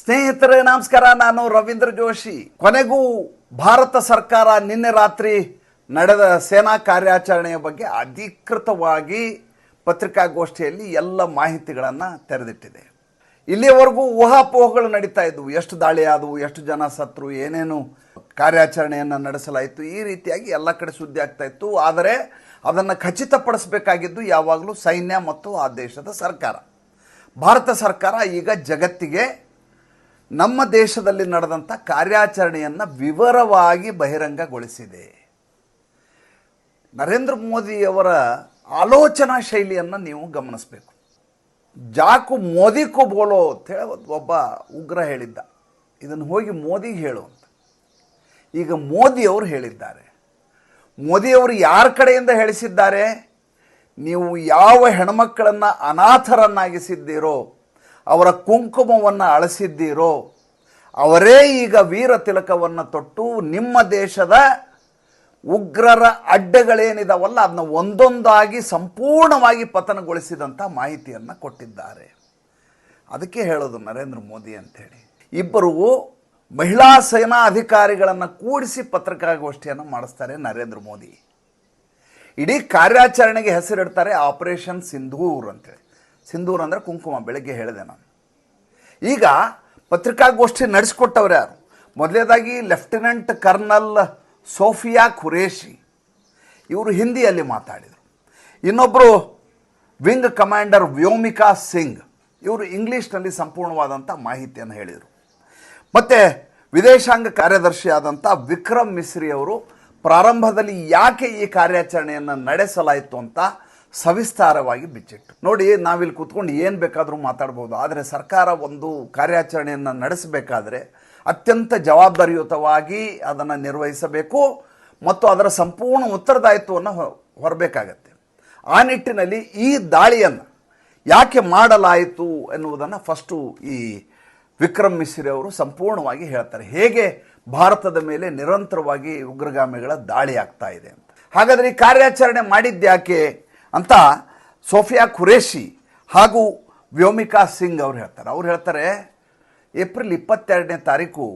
ಸ್ನೇಹಿತರೆ, ನಮಸ್ಕಾರ. ನಾನು ರವೀಂದ್ರ ಜೋಶಿ. ಕೊನೆಗೂ ಭಾರತ ಸರ್ಕಾರ ನಿನ್ನೆ ರಾತ್ರಿ ನಡೆದ ಸೇನಾ ಕಾರ್ಯಾಚರಣೆಯ ಬಗ್ಗೆ ಅಧಿಕೃತವಾಗಿ ಪತ್ರಿಕಾಗೋಷ್ಠಿಯಲ್ಲಿ ಎಲ್ಲ ಮಾಹಿತಿಗಳನ್ನು ತೆರೆದಿಟ್ಟಿದೆ. ಇಲ್ಲಿಯವರೆಗೂ ಊಹಾಪೋಹಗಳು ನಡೀತಾ ಇದ್ವು. ಎಷ್ಟು ದಾಳಿ ಆದವು, ಎಷ್ಟು ಜನ ಸತ್ರು, ಏನೇನು ಕಾರ್ಯಾಚರಣೆಯನ್ನು ನಡೆಸಲಾಯಿತು, ಈ ರೀತಿಯಾಗಿ ಎಲ್ಲ ಕಡೆ ಸುದ್ದಿ ಆಗ್ತಾ ಇತ್ತು. ಆದರೆ ಅದನ್ನು ಖಚಿತಪಡಿಸಬೇಕಾಗಿದ್ದು ಯಾವಾಗಲೂ ಸೈನ್ಯ ಮತ್ತು ಆ ದೇಶದ ಸರ್ಕಾರ. ಭಾರತ ಸರ್ಕಾರ ಈಗ ಜಗತ್ತಿಗೆ ನಮ್ಮ ದೇಶದಲ್ಲಿ ನಡೆದಂಥ ಕಾರ್ಯಾಚರಣೆಯನ್ನು ವಿವರವಾಗಿ ಬಹಿರಂಗಗೊಳಿಸಿದೆ. ನರೇಂದ್ರ ಮೋದಿಯವರ ಆಲೋಚನಾ ಶೈಲಿಯನ್ನು ನೀವು ಗಮನಿಸಬೇಕು. ಜಾಕು ಮೋದಿ ಬೋಲೋ ಅಂತೇಳಿ ಒಬ್ಬ ಉಗ್ರ ಹೇಳಿದ್ದ. ಇದನ್ನು ಹೋಗಿ ಮೋದಿಗೆ ಹೇಳು ಅಂತ. ಈಗ ಮೋದಿಯವರು ಹೇಳಿದ್ದಾರೆ. ಮೋದಿಯವರು ಯಾರ ಕಡೆಯಿಂದ ಹೇಳಿಸಿದ್ದಾರೆ? ನೀವು ಯಾವ ಹೆಣ್ಮಕ್ಕಳನ್ನು ಅನಾಥರನ್ನಾಗಿಸಿದ್ದೀರೋ ಅವರ ಕುಂಕುಮವನ್ನು ಅಳಿಸಿದ್ದೀರೋ, ಅವರೇ ಈಗ ವೀರ ತಿಲಕವನ್ನು ತೊಟ್ಟು ನಿಮ್ಮ ದೇಶದ ಉಗ್ರರ ಅಡ್ಡಗಳೇನಿದಾವಲ್ಲ ಅದನ್ನ ಒಂದೊಂದಾಗಿ ಸಂಪೂರ್ಣವಾಗಿ ಪತನಗೊಳಿಸಿದಂಥ ಮಾಹಿತಿಯನ್ನು ಕೊಟ್ಟಿದ್ದಾರೆ. ಅದಕ್ಕೆ ಹೇಳೋದು ನರೇಂದ್ರ ಮೋದಿ ಅಂಥೇಳಿ ಇಬ್ಬರು ಮಹಿಳಾ ಸೇನಾ ಅಧಿಕಾರಿಗಳನ್ನು ಕೂಡಿಸಿ ಪತ್ರಿಕಾಗೋಷ್ಠಿಯನ್ನು ಮಾಡಿಸ್ತಾರೆ ನರೇಂದ್ರ ಮೋದಿ. ಇಡೀ ಕಾರ್ಯಾಚರಣೆಗೆ ಹೆಸರಿಡ್ತಾರೆ ಆಪರೇಷನ್ ಸಿಂಧೂರ್ ಅಂತೇಳಿ. ಸಿಂಧೂರ್ ಅಂದರೆ ಕುಂಕುಮ, ಬೆಳಗ್ಗೆ ಹೇಳಿದೆ ನಾನು. ಈಗ ಪತ್ರಿಕಾಗೋಷ್ಠಿ ನಡೆಸಿಕೊಟ್ಟವ್ರು ಯಾರು? ಮೊದಲನೇದಾಗಿ ಲೆಫ್ಟಿನೆಂಟ್ ಕರ್ನಲ್ ಸೋಫಿಯಾ ಖುರೇಶಿ ಇವರು ಹಿಂದಿಯಲ್ಲಿ ಮಾತಾಡಿದರು. ಇನ್ನೊಬ್ಬರು ವಿಂಗ್ ಕಮಾಂಡರ್ ವ್ಯೋಮಿಕಾ ಸಿಂಗ್. ಇವರು ಇಂಗ್ಲೀಷ್ನಲ್ಲಿ ಸಂಪೂರ್ಣವಾದಂಥ ಮಾಹಿತಿಯನ್ನು ಹೇಳಿದರು. ಮತ್ತು ವಿದೇಶಾಂಗ ಕಾರ್ಯದರ್ಶಿ ಆದಂಥ ವಿಕ್ರಮ್ ಮಿಸ್ರಿ ಅವರು ಪ್ರಾರಂಭದಲ್ಲಿ ಯಾಕೆ ಈ ಕಾರ್ಯಾಚರಣೆಯನ್ನು ನಡೆಸಲಾಯಿತು ಅಂತ ಸವಿಸ್ತಾರವಾಗಿ ಬಿಚ್ಚಿಟ್ಟು. ನೋಡಿ, ನಾವಿಲ್ಲಿ ಕೂತ್ಕೊಂಡು ಏನು ಬೇಕಾದರೂ ಮಾತಾಡ್ಬೋದು. ಆದರೆ ಸರ್ಕಾರ ಒಂದು ಕಾರ್ಯಾಚರಣೆಯನ್ನು ನಡೆಸಬೇಕಾದ್ರೆ ಅತ್ಯಂತ ಜವಾಬ್ದಾರಿಯುತವಾಗಿ ಅದನ್ನು ನಿರ್ವಹಿಸಬೇಕು ಮತ್ತು ಅದರ ಸಂಪೂರ್ಣ ಉತ್ತರದಾಯಿತ್ವವನ್ನು ಹೊರಬೇಕಾಗತ್ತೆ. ಆ ನಿಟ್ಟಿನಲ್ಲಿ ಈ ದಾಳಿಯನ್ನು ಯಾಕೆ ಮಾಡಲಾಯಿತು ಎನ್ನುವುದನ್ನು ಫಸ್ಟು ಈ ವಿಕ್ರಮ್ ಮಿಸ್ರಿ ಅವರು ಸಂಪೂರ್ಣವಾಗಿ ಹೇಳ್ತಾರೆ. ಹೇಗೆ ಭಾರತದ ಮೇಲೆ ನಿರಂತರವಾಗಿ ಉಗ್ರಗಾಮಿಗಳ ದಾಳಿ ಆಗ್ತಾ ಇದೆ ಅಂತ. ಹಾಗಾದರೆ ಈ ಕಾರ್ಯಾಚರಣೆ ಮಾಡಿದ್ಯಾಕೆ ಅಂತ ಸೋಫಿಯಾ ಖುರೇಶಿ ಹಾಗೂ ವ್ಯೋಮಿಕಾ ಸಿಂಗ್ ಅವ್ರು ಹೇಳ್ತಾರೆ. ಅವ್ರು ಹೇಳ್ತಾರೆ, ಏಪ್ರಿಲ್ ಇಪ್ಪತ್ತೆರಡನೇ ತಾರೀಕು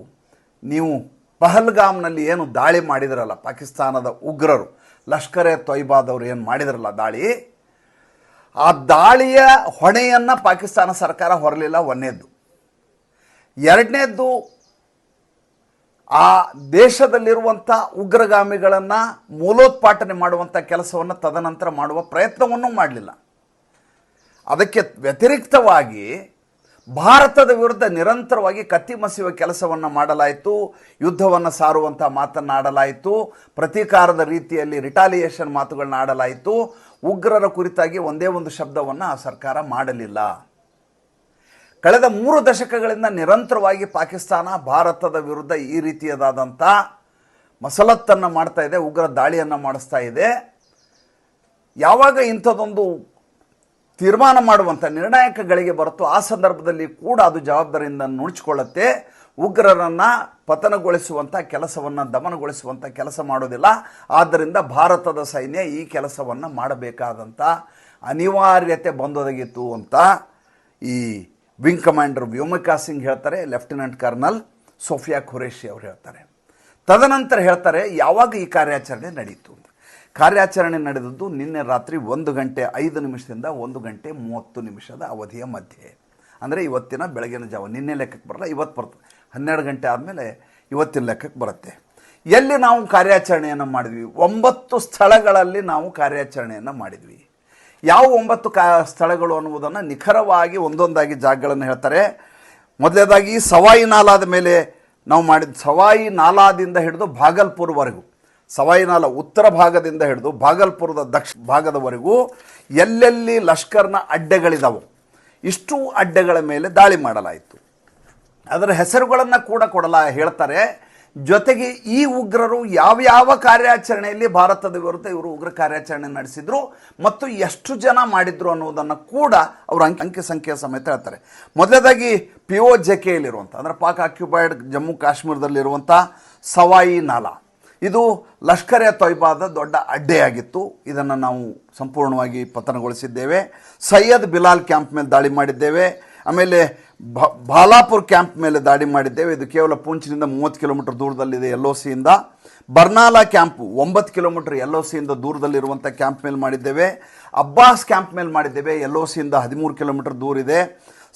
ನೀವು ಪಹಲ್ಗಾಮ್ನಲ್ಲಿ ಏನು ದಾಳಿ ಮಾಡಿದ್ರಲ್ಲ, ಪಾಕಿಸ್ತಾನದ ಉಗ್ರರು, ಲಷ್ಕರೆ ಎ ತೊಯ್ಬಾದವ್ರು ಏನು ಮಾಡಿದ್ರಲ್ಲ ದಾಳಿ? ಆ ದಾಳಿಯ ಹೊಣೆಯನ್ನು ಪಾಕಿಸ್ತಾನ ಸರ್ಕಾರ ಹೊರಲಿಲ್ಲ, ಒಂದೇದ್ದು. ಎರಡನೇದ್ದು ಆ ದೇಶದಲ್ಲಿರುವಂಥ ಉಗ್ರಗಾಮಿಗಳನ್ನು ಮೂಲೋತ್ಪಾಟನೆ ಮಾಡುವಂಥ ಕೆಲಸವನ್ನು ತದನಂತರ ಮಾಡುವ ಪ್ರಯತ್ನವನ್ನು ಮಾಡಲಿಲ್ಲ. ಅದಕ್ಕೆ ವ್ಯತಿರಿಕ್ತವಾಗಿ ಭಾರತದ ವಿರುದ್ಧ ನಿರಂತರವಾಗಿ ಕತ್ತಿ ಮಸಿಯುವ ಕೆಲಸವನ್ನು ಮಾಡಲಾಯಿತು, ಯುದ್ಧವನ್ನು ಸಾರುವಂಥ ಮಾತನ್ನಾಡಲಾಯಿತು ಪ್ರತೀಕಾರದ ರೀತಿಯಲ್ಲಿ ರಿಟಾಲಿಯೇಷನ್ ಮಾತುಗಳನ್ನ ಆಡಲಾಯಿತು, ಉಗ್ರರ ಕುರಿತಾಗಿ ಒಂದೇ ಒಂದು ಶಬ್ದವನ್ನು ಆ ಸರ್ಕಾರ ಮಾಡಲಿಲ್ಲ. ಕಳೆದ ಮೂರು ದಶಕಗಳಿಂದ ನಿರಂತರವಾಗಿ ಪಾಕಿಸ್ತಾನ ಭಾರತದ ವಿರುದ್ಧ ಈ ರೀತಿಯದಾದಂಥ ಮಸಲತ್ತನ್ನು ಮಾಡ್ತಾ ಇದೆ, ಉಗ್ರ ದಾಳಿಯನ್ನು ಮಾಡಿಸ್ತಾ ಇದೆ. ಯಾವಾಗ ಇಂಥದ್ದೊಂದು ತೀರ್ಮಾನ ಮಾಡುವಂಥ ನಿರ್ಣಾಯಕಗಳಿಗೆ ಬರುತ್ತೋ ಆ ಸಂದರ್ಭದಲ್ಲಿ ಕೂಡ ಅದು ಜವಾಬ್ದಾರಿಯಿಂದ ನುಣುಚಿಕೊಳ್ಳುತ್ತೆ. ಉಗ್ರರನ್ನು ಪತನಗೊಳಿಸುವಂಥ ಕೆಲಸವನ್ನು ದಮನಗೊಳಿಸುವಂಥ ಕೆಲಸ ಮಾಡೋದಿಲ್ಲ ಆದ್ದರಿಂದ ಭಾರತದ ಸೈನ್ಯ ಈ ಕೆಲಸವನ್ನು ಮಾಡಬೇಕಾದಂಥ ಅನಿವಾರ್ಯತೆ ಬಂದೊದಗಿತ್ತು ಅಂತ ಈ ವಿಂಗ್ ಕಮಾಂಡರ್ ವ್ಯೋಮಿಕಾ ಸಿಂಗ್ ಹೇಳ್ತಾರೆ, ಲೆಫ್ಟಿನೆಂಟ್ ಕರ್ನಲ್ ಸೋಫಿಯಾ ಖುರೇಶಿ ಅವರು ಹೇಳ್ತಾರೆ. ತದನಂತರ ಹೇಳ್ತಾರೆ, ಯಾವಾಗ ಈ ಕಾರ್ಯಾಚರಣೆ ನಡೆಯಿತು ಅಂತ ಕಾರ್ಯಾಚರಣೆ ನಡೆದದ್ದು ನಿನ್ನೆ ರಾತ್ರಿ ಒಂದು ಗಂಟೆ ಐದು ನಿಮಿಷದಿಂದ ಒಂದು ಗಂಟೆ ಮೂವತ್ತು ನಿಮಿಷದ ಅವಧಿಯ ಮಧ್ಯೆ. ಅಂದರೆ ಇವತ್ತಿನ ಬೆಳಗಿನ ಜಾವ, ನಿನ್ನೆ ಲೆಕ್ಕಕ್ಕೆ ಬರಲ್ಲ, ಇವತ್ತು ಬರ್ತದೆ. ಹನ್ನೆರಡು ಗಂಟೆ ಆದಮೇಲೆ ಇವತ್ತಿನ ಲೆಕ್ಕಕ್ಕೆ ಬರುತ್ತೆ. ಎಲ್ಲಿ ನಾವು ಕಾರ್ಯಾಚರಣೆಯನ್ನು ಮಾಡಿದ್ವಿ? ಒಂಬತ್ತು ಸ್ಥಳಗಳಲ್ಲಿ ನಾವು ಕಾರ್ಯಾಚರಣೆಯನ್ನು ಮಾಡಿದ್ವಿ. ಯಾವ ಒಂಬತ್ತು ಕಾ ಸ್ಥಳಗಳು ಅನ್ನುವುದನ್ನು ನಿಖರವಾಗಿ ಒಂದೊಂದಾಗಿ ಜಾಗಗಳನ್ನು ಹೇಳ್ತಾರೆ. ಮೊದಲನೇದಾಗಿ ಸವಾಯಿ ನಾಲಾದ ಮೇಲೆ ನಾವು ಮಾಡಿದ ಸವಾಯಿ ನಾಲಾದಿಂದ ಹಿಡಿದು ಭಾಗಲ್ಪುರ್ವರೆಗೂ, ಸವಾಯಿ ನಾಲಾ ಉತ್ತರ ಭಾಗದಿಂದ ಹಿಡಿದು ಭಾಗಲ್ಪುರದ ದಕ್ಷ ಭಾಗದವರೆಗೂ ಎಲ್ಲೆಲ್ಲಿ ಲಷ್ಕರ್ನ ಅಡ್ಡೆಗಳಿದಾವೆ ಇಷ್ಟು ಅಡ್ಡೆಗಳ ಮೇಲೆ ದಾಳಿ ಮಾಡಲಾಯಿತು. ಅದರ ಹೆಸರುಗಳನ್ನು ಕೂಡ ಕೊಡಲ ಹೇಳ್ತಾರೆ. ಜೊತೆಗೆ ಈ ಉಗ್ರರು ಯಾವ್ಯಾವ ಕಾರ್ಯಾಚರಣೆಯಲ್ಲಿ ಭಾರತದ ವಿರುದ್ಧ ಇವರು ಉಗ್ರ ಕಾರ್ಯಾಚರಣೆ ನಡೆಸಿದ್ರು ಮತ್ತು ಎಷ್ಟು ಜನ ಮಾಡಿದ್ರು ಅನ್ನೋದನ್ನು ಕೂಡ ಅವರು ಅಂಕಿ ಅಂಕಿ ಸಂಖ್ಯೆ ಸಮೇತ ಹೇಳ್ತಾರೆ. ಮೊದಲನೇದಾಗಿ ಪಿ ಒ ಜೆಕೆಯಲ್ಲಿರುವಂಥ ಅಂದರೆ ಪಾಕ್ ಆಕ್ಯುಪೈಡ್ ಜಮ್ಮು ಕಾಶ್ಮೀರದಲ್ಲಿರುವಂಥ ಸವಾಯಿ ನಾಲಾ. ಇದು ಲಷ್ಕರ್ ಎ ತೊಯ್ಬಾದ ದೊಡ್ಡ ಅಡ್ಡೆಯಾಗಿತ್ತು. ಇದನ್ನು ನಾವು ಸಂಪೂರ್ಣವಾಗಿ ಪತನಗೊಳಿಸಿದ್ದೇವೆ. ಸೈಯದ್ ಬಿಲಾಲ್ ಕ್ಯಾಂಪ್ ಮೇಲೆ ದಾಳಿ ಮಾಡಿದ್ದೇವೆ. ಆಮೇಲೆ ಬಾಲಾಪುರ್ ಕ್ಯಾಂಪ್ ಮೇಲೆ ದಾಳಿ ಮಾಡಿದ್ದೇವೆ. ಇದು ಕೇವಲ ಪೂಂಚ್ನಿಂದ ಮೂವತ್ತು ಕಿಲೋಮೀಟರ್ ದೂರದಲ್ಲಿದೆ ಎಲ್ ಒ ಸಿಯಿಂದ. ಬರ್ನಾಲಾ ಕ್ಯಾಂಪು ಒಂಬತ್ತು ಕಿಲೋಮೀಟರ್ ಎಲ್ ಒ ಸಿಯಿಂದ ದೂರದಲ್ಲಿರುವಂಥ ಕ್ಯಾಂಪ್ ಮೇಲೆ ಮಾಡಿದ್ದೇವೆ. ಅಬ್ಬಾಸ್ ಕ್ಯಾಂಪ್ ಮೇಲೆ ಮಾಡಿದ್ದೇವೆ. ಎಲ್ ಒ ಸಿಯಿಂದ ಹದಿಮೂರು ಕಿಲೋಮೀಟರ್ ದೂರಿದೆ.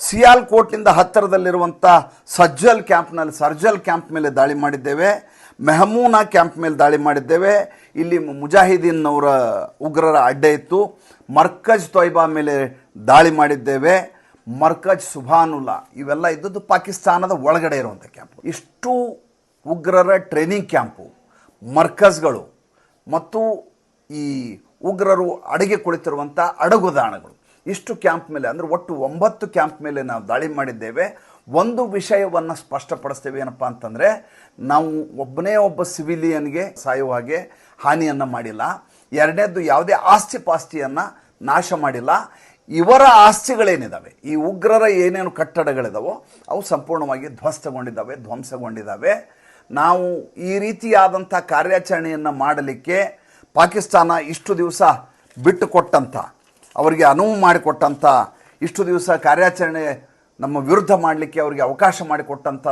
ಸಿಯಾಲ್ ಸಿಯಾಲ್ಕೋಟ್ನಿಂದ ಹತ್ತಿರದಲ್ಲಿರುವಂಥ ಸಜ್ಜಲ್ ಕ್ಯಾಂಪ್ನಲ್ಲಿ, ಸರ್ಜಲ್ ಕ್ಯಾಂಪ್ ಮೇಲೆ ದಾಳಿ ಮಾಡಿದ್ದೇವೆ. ಮೆಹಮೂನಾ ಕ್ಯಾಂಪ್ ಮೇಲೆ ದಾಳಿ ಮಾಡಿದ್ದೇವೆ. ಇಲ್ಲಿ ಮುಜಾಹಿದೀನ್ ಅವರ ಉಗ್ರರ ಅಡ್ಡೆ ಇತ್ತು. ಮರ್ಕಜ್ ತೊಯ್ಬಾ ಮೇಲೆ ದಾಳಿ ಮಾಡಿದ್ದೇವೆ. ಮರ್ಕಜ್ ಸುಭಾನುಲ್ಲಾ, ಇವೆಲ್ಲ ಇದ್ದದ್ದು ಪಾಕಿಸ್ತಾನದ ಒಳಗಡೆ ಇರುವಂಥ ಕ್ಯಾಂಪ್ ಇಷ್ಟು ಉಗ್ರರ ಟ್ರೈನಿಂಗ್ ಕ್ಯಾಂಪು ಮರ್ಕಜ್ಗಳು ಮತ್ತು ಈ ಉಗ್ರರು ಅಡುಗೆ ಕುಳಿತಿರುವಂಥ ಅಡಗುದಾಣಗಳು. ಇಷ್ಟು ಕ್ಯಾಂಪ್ ಮೇಲೆ, ಅಂದರೆ ಒಟ್ಟು ಒಂಬತ್ತು ಕ್ಯಾಂಪ್ ಮೇಲೆ ನಾವು ದಾಳಿ ಮಾಡಿದ್ದೇವೆ. ಒಂದು ವಿಷಯವನ್ನು ಸ್ಪಷ್ಟಪಡಿಸ್ತೇವೆ ಏನಪ್ಪ ಅಂತಂದರೆ, ನಾವು ಒಬ್ಬನೇ ಒಬ್ಬ ಸಿವಿಲಿಯನ್ಗೆ ಸಾಯುವ ಹಾಗೆ ಹಾನಿಯನ್ನು ಮಾಡಿಲ್ಲ. ಎರಡನೇದು ಯಾವುದೇ ಆಸ್ತಿ ಪಾಸ್ತಿಯನ್ನು ನಾಶ ಮಾಡಿಲ್ಲ. ಇವರ ಆಸ್ತಿಗಳೇನಿದ್ದಾವೆ ಈ ಉಗ್ರರ ಏನೇನು ಕಟ್ಟಡಗಳಿದಾವೋ, ಅವು ಸಂಪೂರ್ಣವಾಗಿ ಧ್ವಸ್ತಗೊಂಡಿದ್ದಾವೆ ಧ್ವಂಸಗೊಂಡಿದ್ದಾವೆ ನಾವು ಈ ರೀತಿಯಾದಂಥ ಕಾರ್ಯಾಚರಣೆಯನ್ನು ಮಾಡಲಿಕ್ಕೆ ಪಾಕಿಸ್ತಾನ ಇಷ್ಟು ದಿವಸ ಬಿಟ್ಟು ಕೊಟ್ಟಂಥ ಅವರಿಗೆ ಅನುವು ಮಾಡಿಕೊಟ್ಟಂಥ, ಇಷ್ಟು ದಿವಸ ಕಾರ್ಯಾಚರಣೆ ನಮ್ಮ ವಿರುದ್ಧ ಮಾಡಲಿಕ್ಕೆ ಅವರಿಗೆ ಅವಕಾಶ ಮಾಡಿಕೊಟ್ಟಂಥ,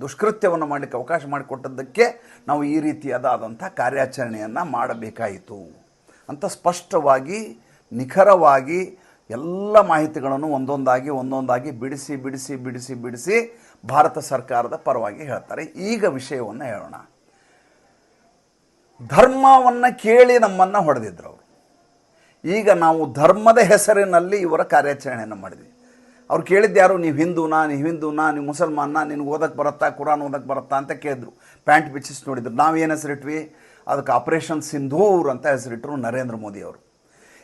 ದುಷ್ಕೃತ್ಯವನ್ನು ಮಾಡಲಿಕ್ಕೆ ಅವಕಾಶ ಮಾಡಿಕೊಟ್ಟದ್ದಕ್ಕೆ ನಾವು ಈ ರೀತಿಯಾದಂಥ ಕಾರ್ಯಾಚರಣೆಯನ್ನು ಮಾಡಬೇಕಾಯಿತು ಅಂತ ಸ್ಪಷ್ಟವಾಗಿ, ನಿಖರವಾಗಿ ಎಲ್ಲ ಮಾಹಿತಿಗಳನ್ನು ಒಂದೊಂದಾಗಿ ಒಂದೊಂದಾಗಿ ಬಿಡಿಸಿ ಬಿಡಿಸಿ ಬಿಡಿಸಿ ಬಿಡಿಸಿ ಭಾರತ ಸರ್ಕಾರದ ಪರವಾಗಿ ಹೇಳ್ತಾರೆ. ಈಗ ವಿಷಯವನ್ನು ಹೇಳೋಣ. ಧರ್ಮವನ್ನು ಕೇಳಿ ನಮ್ಮನ್ನು ಹೊಡೆದಿದ್ರು ಅವರು. ಈಗ ನಾವು ಧರ್ಮದ ಹೆಸರಿನಲ್ಲಿ ಇವರ ಕಾರ್ಯಾಚರಣೆಯನ್ನು ಮಾಡಿದ್ವಿ. ಅವ್ರು ಕೇಳಿದ್ದು ಯಾರು? ನೀವು ಹಿಂದೂನಾ? ನೀವು ಹಿಂದೂನಾ? ನೀವು ಮುಸಲ್ಮಾನ? ನಿನಗೆ ಓದಕ್ಕೆ ಬರುತ್ತಾ? ಕುರಾನ್ ಓದಕ್ಕೆ ಬರುತ್ತಾ ಅಂತ ಕೇಳಿದ್ರು. ಪ್ಯಾಂಟ್ ಬಿಚ್ಚಿಸಿ ನೋಡಿದ್ರು. ನಾವು ಏನು ಹೆಸರಿಟ್ವಿ? ಅದಕ್ಕೆ ಆಪರೇಷನ್ ಸಿಂಧೂರ್ ಅಂತ ಹೆಸರಿಟ್ಟರು ನರೇಂದ್ರ ಮೋದಿ ಅವರು.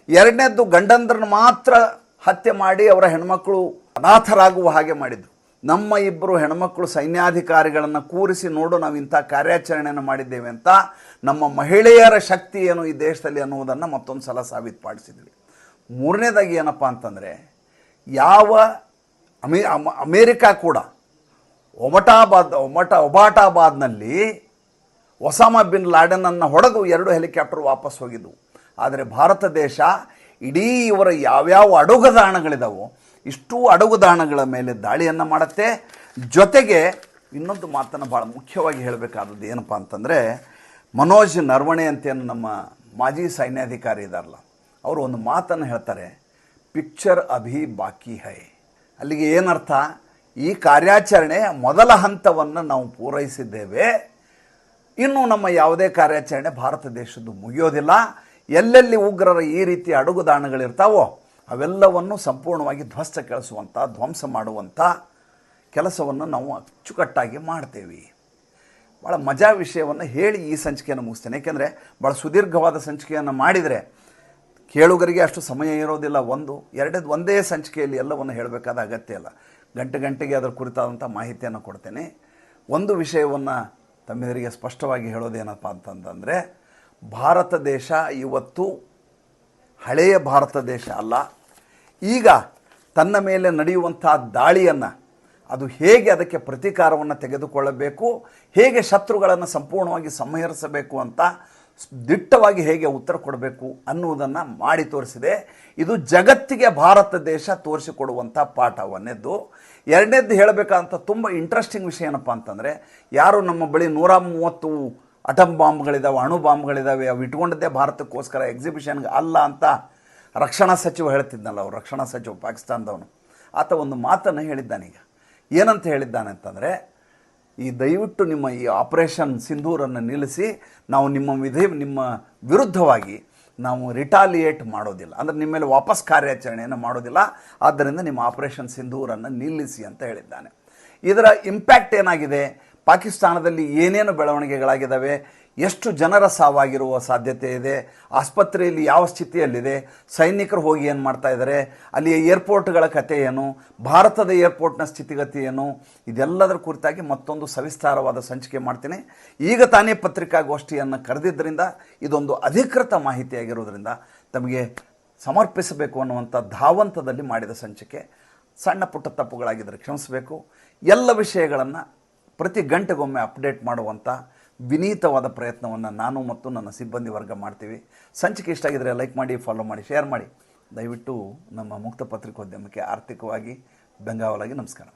ಎರಡನೇದ್ದು ಗಂಡಂದ್ರನ್ನ ಮಾತ್ರ ಹತ್ಯೆ ಮಾಡಿ ಅವರ ಹೆಣ್ಮಕ್ಳು ಅನಾಥರಾಗುವ ಹಾಗೆ ಮಾಡಿದ್ದು. ನಮ್ಮ ಇಬ್ಬರು ಹೆಣ್ಮಕ್ಳು ಸೈನ್ಯಾಧಿಕಾರಿಗಳನ್ನು ಕೂರಿಸಿ ನೋಡು, ನಾವು ಇಂಥ ಕಾರ್ಯಾಚರಣೆಯನ್ನು ಮಾಡಿದ್ದೇವೆ ಅಂತ ನಮ್ಮ ಮಹಿಳೆಯರ ಶಕ್ತಿ ಏನು ಈ ದೇಶದಲ್ಲಿ ಅನ್ನುವುದನ್ನು ಮತ್ತೊಂದು ಸಲ ಸಾಬೀತುಪಡಿಸಿದ್ವಿ ಮೂರನೇದಾಗಿ ಏನಪ್ಪ ಅಂತಂದರೆ, ಯಾವ ಅಮ- ಅಮೇರಿಕಾ ಕೂಡ ಒಮಟಾಬಾದ್, ಒಮಟ, ಒಬಾಟಾಬಾದ್ನಲ್ಲಿ ಒಸಾಮಾ ಬಿನ್ ಲಾಡೆನನ್ನು ಹೊಡೆದು ಎರಡು ಹೆಲಿಕಾಪ್ಟರ್ ವಾಪಸ್ ಹೋಗಿದ್ದವು ಆದರೆ ಭಾರತ ದೇಶ ಇಡೀ ಇವರ ಯಾವ್ಯಾವ ಅಡುಗುದಾಣಗಳಿದಾವೋ, ಇಷ್ಟು ಅಡುಗುದಾಣಗಳ ಮೇಲೆ ದಾಳಿಯನ್ನು ಮಾಡುತ್ತೆ. ಜೊತೆಗೆ ಇನ್ನೊಂದು ಮಾತನ್ನು ಭಾಳ ಮುಖ್ಯವಾಗಿ ಹೇಳಬೇಕಾದದ್ದು ಏನಪ್ಪ ಅಂತಂದರೆ, ಮನೋಜ್ ನರ್ವಣೆ ಅಂತೇನು ನಮ್ಮ ಮಾಜಿ ಸೈನ್ಯಾಧಿಕಾರಿ ಇದ್ದಾರಲ್ಲ ಅವರು ಒಂದು ಮಾತನ್ನು ಹೇಳ್ತಾರೆ, ಪಿಕ್ಚರ್ ಅಭಿ ಬಾಕಿ ಹೈ. ಅಲ್ಲಿಗೆ ಏನರ್ಥ? ಈ ಕಾರ್ಯಾಚರಣೆ ಮೊದಲ ಹಂತವನ್ನು ನಾವು ಪೂರೈಸಿದ್ದೇವೆ. ಇನ್ನು ನಮ್ಮ ಯಾವುದೇ ಕಾರ್ಯಾಚರಣೆ ಭಾರತ ದೇಶದ್ದು ಮುಗಿಯೋದಿಲ್ಲ. ಎಲ್ಲೆಲ್ಲಿ ಉಗ್ರರ ಈ ರೀತಿ ಅಡುಗುದಾಣಗಳಿರ್ತಾವೋ ಅವೆಲ್ಲವನ್ನು ಸಂಪೂರ್ಣವಾಗಿ ಧ್ವಸ್ತ ಕೆಳಿಸುವಂಥ ಧ್ವಂಸ ಮಾಡುವಂಥ ಕೆಲಸವನ್ನು ನಾವು ಅಚ್ಚುಕಟ್ಟಾಗಿ ಮಾಡ್ತೇವೆ. ಭಾಳ ಮಜಾ ವಿಷಯವನ್ನು ಹೇಳಿ ಈ ಸಂಚಿಕೆಯನ್ನು ಮುಗಿಸ್ತೇನೆ. ಏಕೆಂದರೆ ಭಾಳ ಸುದೀರ್ಘವಾದ ಸಂಚಿಕೆಯನ್ನು ಮಾಡಿದರೆ ಕೇಳುಗರಿಗೆ ಅಷ್ಟು ಸಮಯ ಇರೋದಿಲ್ಲ. ಒಂದು ಎರಡೇದು ಒಂದೇ ಸಂಚಿಕೆಯಲ್ಲಿ ಎಲ್ಲವನ್ನು ಹೇಳಬೇಕಾದ ಅಗತ್ಯ ಇಲ್ಲ. ಗಂಟೆ ಗಂಟೆಗೆ ಅದರ ಕುರಿತಾದಂಥ ಮಾಹಿತಿಯನ್ನು ಕೊಡ್ತೇನೆ. ಒಂದು ವಿಷಯವನ್ನು ತಮ್ಮೆದರಿಗೆ ಸ್ಪಷ್ಟವಾಗಿ ಹೇಳೋದೇನಪ್ಪ ಅಂತಂತಂದರೆ ಭಾರತ ದೇಶ ಇವತ್ತು ಹಳೆಯ ಭಾರತ ದೇಶ ಅಲ್ಲ. ಈಗ ತನ್ನ ಮೇಲೆ ನಡೆಯುವಂಥ ದಾಳಿಯನ್ನು, ಅದು ಹೇಗೆ ಅದಕ್ಕೆ ಪ್ರತೀಕಾರವನ್ನು ತೆಗೆದುಕೊಳ್ಳಬೇಕು, ಹೇಗೆ ಶತ್ರುಗಳನ್ನು ಸಂಪೂರ್ಣವಾಗಿ ಸಂಹರಿಸಬೇಕು ಅಂತ ದಿಟ್ಟವಾಗಿ ಹೇಗೆ ಉತ್ತರ ಕೊಡಬೇಕು ಅನ್ನುವುದನ್ನು ಮಾಡಿ ತೋರಿಸಿದೆ. ಇದು ಜಗತ್ತಿಗೆ ಭಾರತ ದೇಶ ತೋರಿಸಿಕೊಡುವಂಥ ಪಾಠ ಒಂದನೇದ್ದು ಎರಡನೇದ್ದು ಹೇಳಬೇಕಂತ ತುಂಬ ಇಂಟ್ರೆಸ್ಟಿಂಗ್ ವಿಷಯ ಏನಪ್ಪ ಅಂತಂದರೆ, ಯಾರು ನಮ್ಮ ಬಳಿ ನೂರ ಮೂವತ್ತು ಅಟಮ್ ಬಾಂಬ್ಗಳಿದ್ದಾವೆ ಅಣು ಬಾಂಬ್ಗಳಿದ್ದಾವೆ ಅವು ಇಟ್ಕೊಂಡದ್ದೇ ಭಾರತಕ್ಕೋಸ್ಕರ ಎಕ್ಸಿಬಿಷನ್ಗೆ ಅಲ್ಲ ಅಂತ ರಕ್ಷಣಾ ಸಚಿವ ಹೇಳ್ತಿದ್ನಲ್ಲ ಅವರು, ರಕ್ಷಣಾ ಸಚಿವ, ಪಾಕಿಸ್ತಾನದವನು. ಆತ ಒಂದು ಮಾತನ್ನು ಹೇಳಿದ್ದಾನೀಗ ಏನಂತ ಹೇಳಿದ್ದಾನೆ ಅಂತಂದರೆ, ಈ ದಯವಿಟ್ಟು ನಿಮ್ಮ ಈ ಆಪರೇಷನ್ ಸಿಂಧೂರನ್ನು ನಿಲ್ಲಿಸಿ, ನಾವು ನಿಮ್ಮ ವಿಧಿ, ನಿಮ್ಮ ವಿರುದ್ಧವಾಗಿ ನಾವು ರಿಟಾಲಿಯೇಟ್ ಮಾಡೋದಿಲ್ಲ. ಅಂದರೆ ನಿಮ್ಮ ಮೇಲೆ ವಾಪಸ್ ಕಾರ್ಯಾಚರಣೆಯನ್ನು ಮಾಡೋದಿಲ್ಲ. ಆದ್ದರಿಂದ ನಿಮ್ಮ ಆಪರೇಷನ್ ಸಿಂಧೂರನ್ನು ನಿಲ್ಲಿಸಿ ಅಂತ ಹೇಳಿದ್ದಾನೆ. ಇದರ ಇಂಪ್ಯಾಕ್ಟ್ ಏನಾಗಿದೆ? ಪಾಕಿಸ್ತಾನದಲ್ಲಿ ಏನೇನು ಬೆಳವಣಿಗೆಗಳಾಗಿದ್ದಾವೆ ಎಷ್ಟು ಜನರ ಸಾವಾಗಿರುವ ಸಾಧ್ಯತೆ ಇದೆ, ಆಸ್ಪತ್ರೆಯಲ್ಲಿ ಯಾವ ಸ್ಥಿತಿಯಲ್ಲಿದೆ, ಸೈನಿಕರು ಹೋಗಿ ಏನು ಮಾಡ್ತಾ ಇದ್ದಾರೆ ಅಲ್ಲಿಯ ಏರ್ಪೋರ್ಟ್ಗಳ ಕತೆ ಏನು, ಭಾರತದ ಏರ್ಪೋರ್ಟ್ನ ಸ್ಥಿತಿಗತಿ ಏನು, ಇದೆಲ್ಲದರ ಕುರಿತಾಗಿ ಮತ್ತೊಂದು ಸವಿಸ್ತಾರವಾದ ಸಂಚಿಕೆ ಮಾಡ್ತೀನಿ. ಈಗ ತಾನೇ ಪತ್ರಿಕಾಗೋಷ್ಠಿಯನ್ನು ಕರೆದಿದ್ದರಿಂದ, ಇದೊಂದು ಅಧಿಕೃತ ಮಾಹಿತಿಯಾಗಿರೋದ್ರಿಂದ ತಮಗೆ ಸಮರ್ಪಿಸಬೇಕು ಅನ್ನುವಂಥ ಧಾವಂತದಲ್ಲಿ ಮಾಡಿದ ಸಂಚಿಕೆ. ಸಣ್ಣ ಪುಟ್ಟ ತಪ್ಪುಗಳಾಗಿದ್ದರೆ ಕ್ಷಮಿಸಬೇಕು. ಎಲ್ಲ ವಿಷಯಗಳನ್ನು ಪ್ರತಿ ಗಂಟೆಗೊಮ್ಮೆ ಅಪ್ಡೇಟ್ ಮಾಡುವಂಥ ವಿನೀತವಾದ ಪ್ರಯತ್ನವನ್ನು ನಾನು ಮತ್ತು ನನ್ನ ಸಿಬ್ಬಂದಿ ವರ್ಗ ಮಾಡ್ತೀವಿ. ಸಂಚಿಕೆ ಇಷ್ಟ ಆಗಿದರೆ ಲೈಕ್ ಮಾಡಿ ಫಾಲೋ ಮಾಡಿ ಶೇರ್ ಮಾಡಿ. ದಯವಿಟ್ಟು ನಮ್ಮ ಮುಕ್ತ ಪತ್ರಿಕೋದ್ಯಮಕ್ಕೆ ಆರ್ಥಿಕವಾಗಿ ಬೆಂಗಾವಲಾಗಿ ನಮಸ್ಕಾರ.